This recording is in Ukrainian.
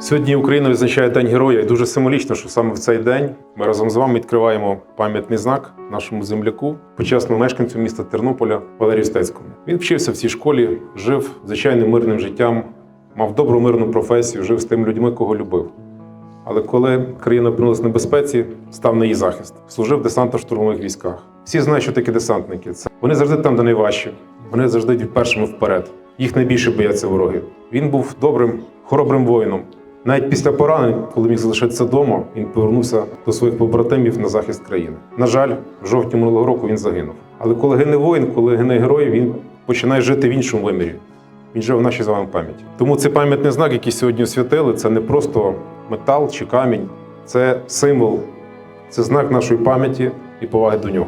Сьогодні Україна відзначає День Героя, і дуже символічно, що саме в цей день ми разом з вами відкриваємо пам'ятний знак нашому земляку, почесному мешканцю міста Тернополя Валерію Стецькому. Він вчився в цій школі, жив звичайним мирним життям, мав добру мирну професію, жив з тими людьми, кого любив. Але коли країна опинилась в небезпеці, став на її захист, служив в десантно-штурмових військах. Всі знають, що таке десантники. Це вони завжди там, де найважче. Вони завжди першими вперед. Їх найбільше бояться вороги. Він був добрим, хоробрим воїном. Навіть після поранень, коли міг залишитися вдома, він повернувся до своїх побратимів на захист країни. На жаль, в жовтні минулого року він загинув. Але коли гине воїн, коли гине герой, він починає жити в іншому вимірі. Він живе в нашій з вами пам'яті. Тому цей пам'ятний знак, який сьогодні освятили, це не просто метал чи камінь, це символ, це знак нашої пам'яті і поваги до нього.